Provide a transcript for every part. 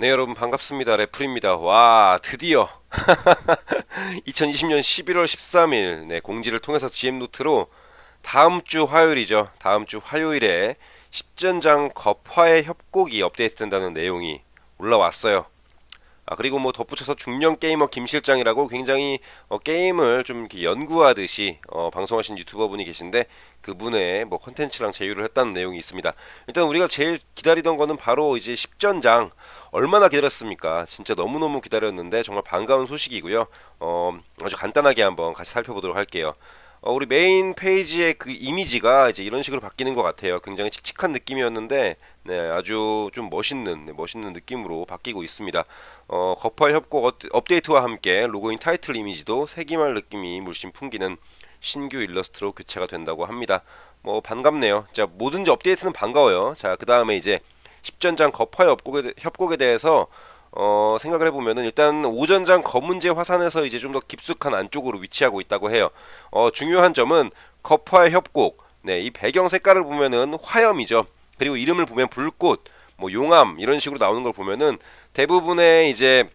네 여러분 반갑습니다. 래플입니다. 와 드디어. 2020년 11월 13일 네, 공지를 통해서 GM노트로 다음 주 화요일이죠. 다음 주 화요일에 10전장 겁화의 협곡이 업데이트 된다는 내용이 올라왔어요 아 그리고 뭐 덧붙여서 중년 게이머 김 실장이라고 굉장히 어, 게임을 좀 이렇게 연구하듯이 어, 방송하신 유튜버 분이 계신데 그분의 뭐 컨텐츠랑 제휴를 했다는 내용이 있습니다. 일단 우리가 제일 기다리던 거는 바로 이제 10전장 얼마나 기다렸습니까? 진짜 너무너무 기다렸는데 정말 반가운 소식이고요. 어, 아주 간단하게 한번 같이 살펴보도록 할게요. 어, 우리 메인 페이지의 그 이미지가 이제 이런 식으로 바뀌는 것 같아요. 굉장히 칙칙한 느낌이었는데, 네, 아주 좀 멋있는, 네, 멋있는 느낌으로 바뀌고 있습니다. 어, 거파 협곡 업- 업데이트와 함께 로고인 타이틀 이미지도 세기말 느낌이 물씬 풍기는 신규 일러스트로 교체가 된다고 합니다. 뭐 반갑네요. 자, 뭐든지 업데이트는 반가워요. 자, 그 다음에 이제 10전장 거파의 협곡에, 대- 협곡에 대해서 어, 생각을 해보면은 일단 오전장 검은재 화산에서 이제 좀 더 깊숙한 안쪽으로 위치하고 있다고 해요. 어, 중요한 점은 거파의 협곡. 네, 이 배경 색깔을 보면은 화염이죠. 그리고 이름을 보면 불꽃, 뭐 용암 이런 식으로 나오는 걸 보면은 대부분의 이제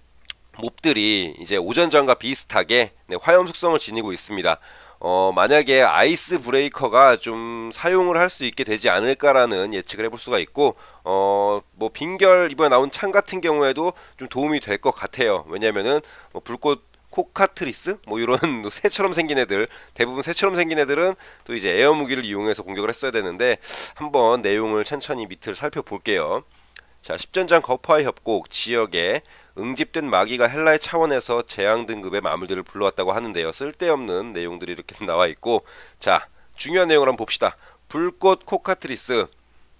몹들이 이제 오전장과 비슷하게 네, 화염 속성을 지니고 있습니다. 어, 만약에 아이스 브레이커가 좀 사용을 할 수 있게 되지 않을까라는 예측을 해볼 수가 있고, 어, 뭐 빙결 이번에 나온 창 같은 경우에도 좀 도움이 될 것 같아요. 왜냐면은 뭐 불꽃 코카트리스 뭐 이런 새처럼 생긴 애들 대부분 새처럼 생긴 애들은 또 이제 에어 무기를 이용해서 공격을 했어야 되는데 한번 내용을 천천히 밑을 살펴볼게요. 자, 10전장 거파의 협곡 지역에 응집된 마기가 헬라의 차원에서 재앙 등급의 마물들을 불러왔다고 하는데요. 쓸데없는 내용들이 이렇게 나와 있고 자, 중요한 내용을 한번 봅시다. 불꽃 코카트리스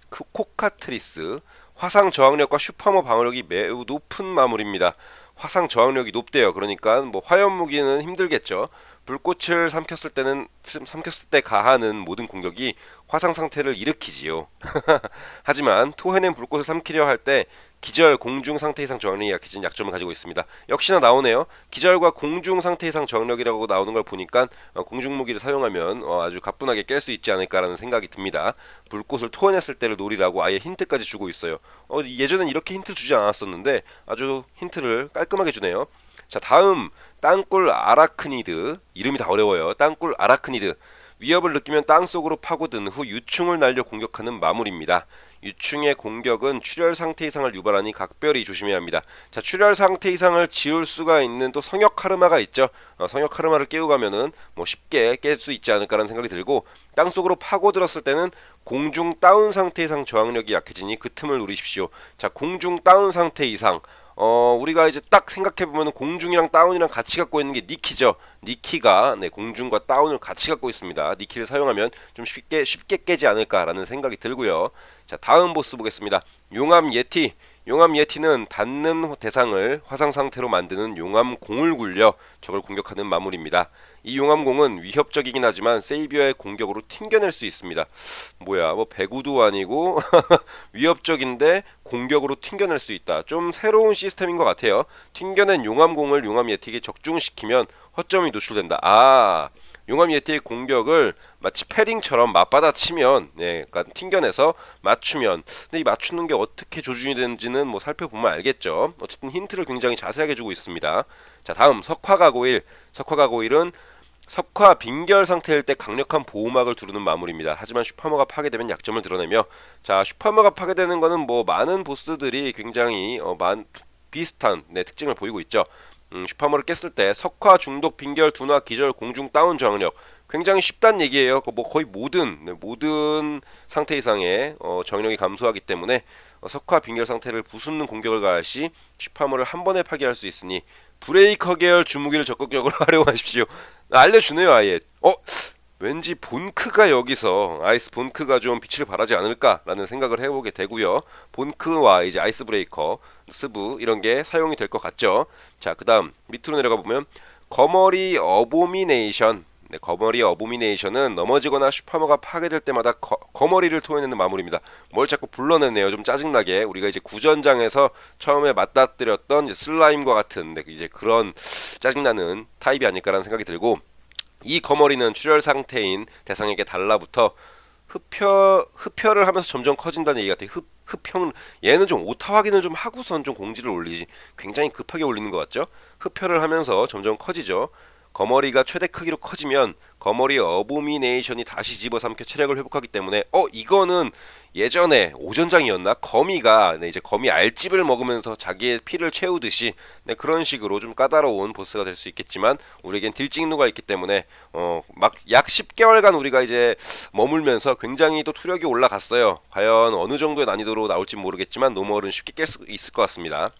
크- 코카트리스 화상 저항력과 슈퍼머 방어력이 매우 높은 마물입니다. 화상 저항력이 높대요. 그러니까 뭐 화염 무기는 힘들겠죠. 불꽃을 삼켰을 때는 삼켰을 때 가하는 모든 공격이 화상 상태를 일으키지요. 하지만 토해낸 불꽃을 삼키려 할 때 기절 공중 상태 이상 저항력이 약해진 약점을 가지고 있습니다. 역시나 나오네요. 기절과 공중 상태 이상 저항력이라고 나오는 걸 보니까 어, 공중 무기를 사용하면 어, 아주 가뿐하게 깰 수 있지 않을까라는 생각이 듭니다. 불꽃을 토해냈을 때를 노리라고 아예 힌트까지 주고 있어요. 어, 예전엔 이렇게 힌트 주지 않았었는데 아주 힌트를 깔끔하게 주네요. 자 다음 땅굴 아라크니드 이름이 다 어려워요. 땅굴 아라크니드 위협을 느끼면 땅 속으로 파고든 후 유충을 날려 공격하는 마물입니다. 유충의 공격은 출혈 상태 이상을 유발하니 각별히 조심해야 합니다. 자, 출혈 상태 이상을 지울 수가 있는 또 성역 카르마가 있죠. 어, 성역 카르마를 깨고 가면은 뭐 쉽게 깰 수 있지 않을까라는 생각이 들고 땅 속으로 파고들었을 때는 공중 다운 상태 이상 저항력이 약해지니 그 틈을 노리십시오. 자, 공중 다운 상태 이상 어 우리가 이제 딱 생각해 보면 공중이랑 다운이랑 같이 갖고 있는 게 니키죠. 니키가 네, 공중과 다운을 같이 갖고 있습니다. 니키를 사용하면 좀 쉽게 쉽게 깨지 않을까라는 생각이 들고요. 자 다음 보스 보겠습니다. 용암 예티. 용암 예티는 닿는 대상을 화상 상태로 만드는 용암 공을 굴려 적을 공격하는 마물입니다. 이 용암 공은 위협적이긴 하지만 세이비어의 공격으로 튕겨낼 수 있습니다. 뭐야, 뭐 배구도 아니고 위협적인데 공격으로 튕겨낼 수 있다. 좀 새로운 시스템인 것 같아요. 튕겨낸 용암공을 용암 예틱에 적중시키면 허점이 노출된다. 아, 용암 예틱의 공격을 마치 패링처럼 맞받아 치면, 예, 그러니까 튕겨내서 맞추면. 근데 이 맞추는 게 어떻게 조준이 되는지는 뭐 살펴보면 알겠죠. 어쨌든 힌트를 굉장히 자세하게 주고 있습니다. 자, 다음 석화가고일. 석화가고일은 석화 빙결 상태일 때 강력한 보호막을 두르는 마물입니다. 하지만 슈퍼머가 파괴되면 약점을 드러내며 자 슈퍼머가 파괴되는 거는 뭐 많은 보스들이 굉장히 어, 많, 비슷한 네, 특징을 보이고 있죠. 음, 슈퍼머를 깼을 때 석화 중독 빙결 둔화 기절 공중 다운 저항력 굉장히 쉽단 얘기예요. 그뭐 거의 모든 네, 모든 상태 이상의 어, 저항력이 감소하기 때문에 어, 석화 빙결 상태를 부수는 공격을 가할 시 슈퍼머를 한 번에 파괴할 수 있으니 브레이커 계열 주무기를 적극적으로 활용하십시오. 알려주네요 아예. 어 왠지 본크가 여기서 아이스 본크가 좀 빛을 발하지 않을까라는 생각을 해보게 되고요. 본크와 이제 아이스 브레이커, 스브 이런 게 사용이 될 것 같죠. 자 그 다음 밑으로 내려가 보면 거머리 어보미네이션. 네, 거머리 어보미네이션은 넘어지거나 슈퍼머가 파괴될 때마다 거, 거머리를 토해내는 마무리입니다. 뭘 자꾸 불러내네요. 좀 짜증나게 우리가 이제 구전장에서 처음에 맞닥뜨렸던 슬라임과 같은 네, 이제 그런 짜증나는 타입이 아닐까라는 생각이 들고 이 거머리는 출혈 상태인 대상에게 달라붙어 흡혈 흡혈을 하면서 점점 커진다는 얘기 같아요. 흡 흡형 얘는 좀 오타 확인을 좀 하고선 좀 공지를 올리지 굉장히 급하게 올리는 것 같죠? 흡혈을 하면서 점점 커지죠. 거머리가 최대 크기로 커지면 거머리 어보미네이션이 다시 집어삼켜 체력을 회복하기 때문에 어 이거는 예전에 오전장이었나 거미가 네, 이제 거미 알집을 먹으면서 자기의 피를 채우듯이 네, 그런 식으로 좀 까다로운 보스가 될 수 있겠지만 우리에겐 딜찍누가 있기 때문에 어 막 약 10개월간 우리가 이제 머물면서 굉장히 또 투력이 올라갔어요. 과연 어느 정도의 난이도로 나올지 모르겠지만 노멀은 쉽게 깰 수 있을 것 같습니다.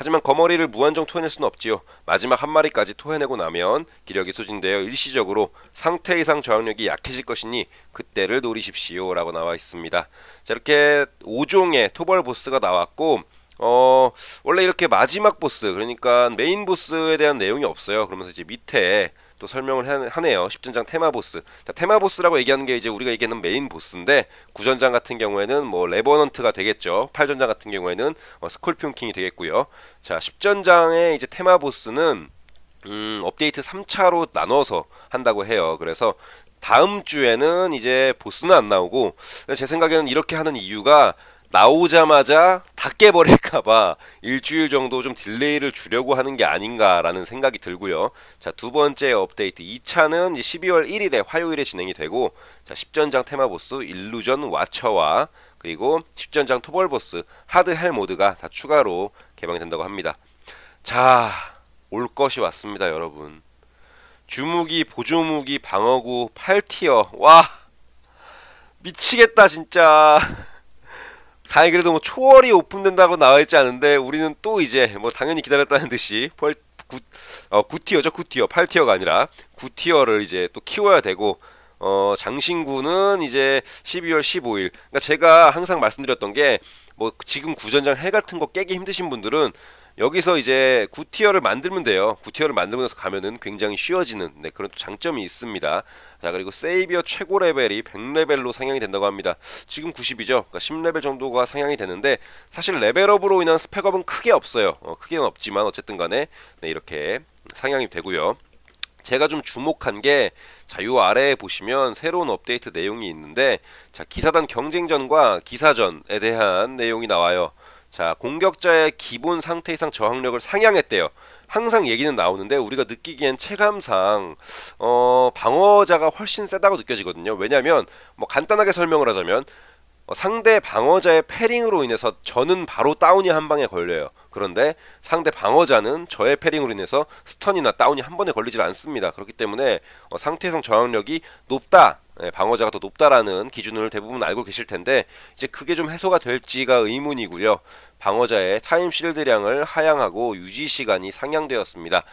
하지만 거머리를 무한정 토해낼 수는 없지요. 마지막 한 마리까지 토해내고 나면 기력이 소진되어 일시적으로 상태 이상 저항력이 약해질 것이니 그때를 노리십시오 라고 나와 있습니다. 자 이렇게 5종의 토벌 보스가 나왔고 어 원래 이렇게 마지막 보스 그러니까 메인 보스에 대한 내용이 없어요. 그러면서 이제 밑에 또 설명을 하- 하네요. 10전장 테마 보스. 자, 테마 보스라고 얘기하는 게 이제 우리가 얘기하는 메인 보스인데 9전장 같은 경우에는 뭐 레버넌트가 되겠죠. 8전장 같은 경우에는 어, 스콜피온 킹이 되겠고요. 자, 10전장의 이제 테마 보스는 음, 업데이트 3차로 나눠서 한다고 해요. 그래서 다음 주에는 이제 보스는 안 나오고 제 생각에는 이렇게 하는 이유가 나오자마자 다 깨버릴까봐 일주일 정도 좀 딜레이를 주려고 하는 게 아닌가라는 생각이 들고요. 자, 두 번째 업데이트 2차는 12월 1일에 화요일에 진행이 되고, 자, 10전장 테마 보스 일루전 와처와 그리고 10전장 토벌 보스 하드 헬 모드가 다 추가로 개방이 된다고 합니다. 자, 올 것이 왔습니다, 여러분. 주무기, 보조무기, 방어구 8티어. 와! 미치겠다, 진짜. 다행히 그래도 뭐 초월이 오픈된다고 나와 있지 않은데 우리는 또 이제 뭐 당연히 기다렸다는 듯이 펄 9, 어, 9티어죠 9티어. 8티어가 아니라 9티어를 이제 또 키워야 되고 어 장신구는 이제 12월 15일. 그러니까 제가 항상 말씀드렸던 게 뭐 지금 구전장 해 같은 거 깨기 힘드신 분들은 여기서 이제 9티어를 만들면 돼요. 9티어를 만들면서 가면은 굉장히 쉬워지는 네, 그런 또 장점이 있습니다. 자 그리고 세이비어 최고 레벨이 100레벨로 상향이 된다고 합니다. 지금 90이죠. 그러니까 10레벨 정도가 상향이 되는데 사실 레벨업으로 인한 스펙업은 크게 없어요. 어, 크게는 없지만 어쨌든 간에 네, 이렇게 상향이 되고요. 제가 좀 주목한 게, 자, 요 아래에 보시면 새로운 업데이트 내용이 있는데, 자, 기사단 경쟁전과 기사전에 대한 내용이 나와요. 자, 공격자의 기본 상태 이상 저항력을 상향했대요. 항상 얘기는 나오는데 우리가 느끼기엔 체감상 어, 방어자가 훨씬 세다고 느껴지거든요. 왜냐하면 뭐 간단하게 설명을 하자면 어, 상대 방어자의 패링으로 인해서 저는 바로 다운이 한 방에 걸려요. 그런데 상대 방어자는 저의 패링으로 인해서 스턴이나 다운이 한 번에 걸리질 않습니다. 그렇기 때문에 어, 상태성 저항력이 높다. 예, 방어자가 더 높다라는 기준을 대부분 알고 계실 텐데 이제 그게 좀 해소가 될지가 의문이고요. 방어자의 타임 실드량을 하향하고 유지 시간이 상향되었습니다.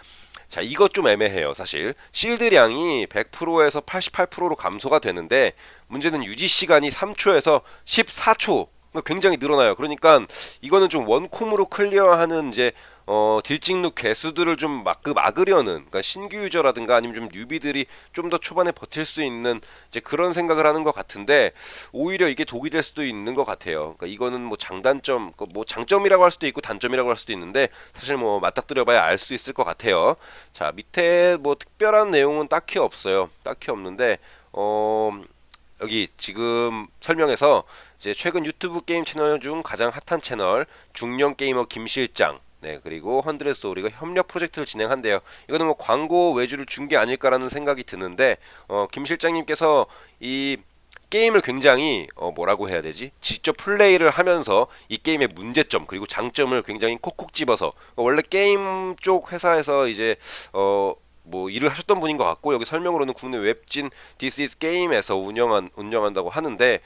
자, 이것 좀 애매해요, 사실. 실드량이 100%에서 88%로 감소가 되는데 문제는 유지 시간이 3초에서 14초. 굉장히 늘어나요. 그러니까 이거는 좀 원콤으로 클리어하는 이제 어 딜찍룩 개수들을 좀 막, 그 막으려는 그러니까 신규 유저라든가 아니면 좀 뉴비들이 좀 더 초반에 버틸 수 있는 이제 그런 생각을 하는 것 같은데 오히려 이게 독이 될 수도 있는 것 같아요. 그러니까 이거는 뭐 장단점, 그뭐 장점이라고 할 수도 있고 단점이라고 할 수도 있는데 사실 뭐 맞닥뜨려봐야 알 수 있을 것 같아요. 자 밑에 뭐 특별한 내용은 딱히 없어요. 딱히 없는데 어 여기 지금 설명에서 이제 최근 유튜브 게임 채널 중 가장 핫한 채널 중년 게이머 김 실장 네 그리고 헌드레스 소리가 협력 프로젝트를 진행한대요. 이거는 뭐 광고 외주를 준 게 아닐까라는 생각이 드는데 어, 김 실장님께서 이 게임을 굉장히 어, 뭐라고 해야 되지? 직접 플레이를 하면서 이 게임의 문제점 그리고 장점을 굉장히 콕콕 집어서 어, 원래 게임 쪽 회사에서 이제 어 뭐 일을 하셨던 분인 것 같고 여기 설명으로는 국내 웹진 This is Game에서 운영한 운영한다고 하는데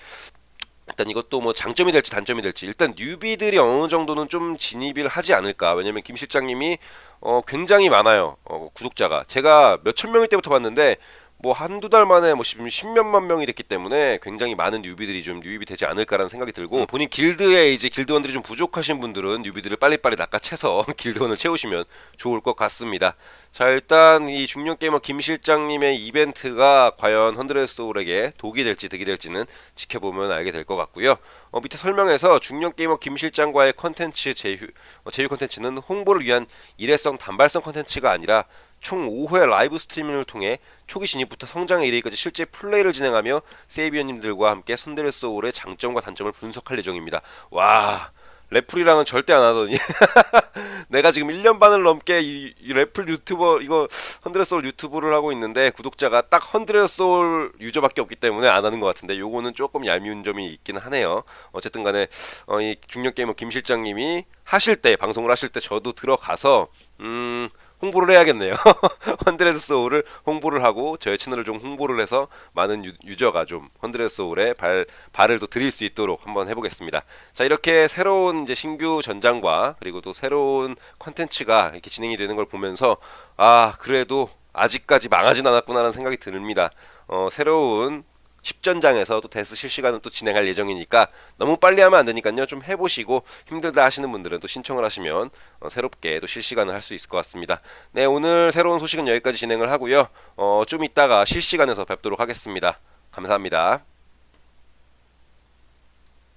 일단 이것도 뭐 장점이 될지 단점이 될지 일단 뉴비들이 어느 정도는 좀 진입을 하지 않을까. 왜냐면 김 실장님이 어 굉장히 많아요. 어 구독자가. 제가 몇 천 명일 때부터 봤는데 뭐 한두 달 만에 뭐 십몇만 명이 됐기 때문에 굉장히 많은 뉴비들이 좀 유입이 되지 않을까라는 생각이 들고 본인 길드에 이제 길드원들이 좀 부족하신 분들은 뉴비들을 빨리빨리 낚아채서 길드원을 채우시면 좋을 것 같습니다. 자 일단 이 중년 게이머 김 실장님의 이벤트가 과연 헌드레스 소울에게 독이 될지 득이 될지는 지켜보면 알게 될 것 같고요. 어, 밑에 설명에서 중년 게이머 김 실장과의 컨텐츠 제휴 어, 제휴 컨텐츠는 홍보를 위한 일회성 단발성 컨텐츠가 아니라 총 5회 라이브 스트리밍을 통해 초기 진입부터 성장에 이르기까지 실제 플레이를 진행하며 세이비언님들과 함께 선데르 소울의 장점과 단점을 분석할 예정입니다. 와 래플이랑은 절대 안 하더니 내가 지금 1년 반을 넘게 이, 이 래플 유튜버 이거 헌드레 소울 유튜브를 하고 있는데 구독자가 딱 헌드레 소울 유저밖에 없기 때문에 안 하는 것 같은데 요거는 조금 얄미운 점이 있긴 하네요. 어쨌든 간에 어, 이 중년 게이머 김 실장님이 하실 때 방송을 하실 때 저도 들어가서 음 홍보를 해야겠네요. 헌드레드 소울을 홍보를 하고 저의 채널을 좀 홍보를 해서 많은 유, 유저가 좀 헌드레드 소울에 발 발을 또 드릴 수 있도록 한번 해보겠습니다. 자 이렇게 새로운 이제 신규 전장과 그리고 또 새로운 컨텐츠가 이렇게 진행이 되는 걸 보면서 아 그래도 아직까지 망하진 않았구나라는 생각이 듭니다. 어, 새로운 10전장에서 또 데스 실시간을 또 진행할 예정이니까 너무 빨리 하면 안 되니까요. 좀 해보시고 힘들다 하시는 분들은 또 신청을 하시면 어, 새롭게 또 실시간을 할 수 있을 것 같습니다. 네, 오늘 새로운 소식은 여기까지 진행을 하고요. 어, 좀 이따가 실시간에서 뵙도록 하겠습니다. 감사합니다.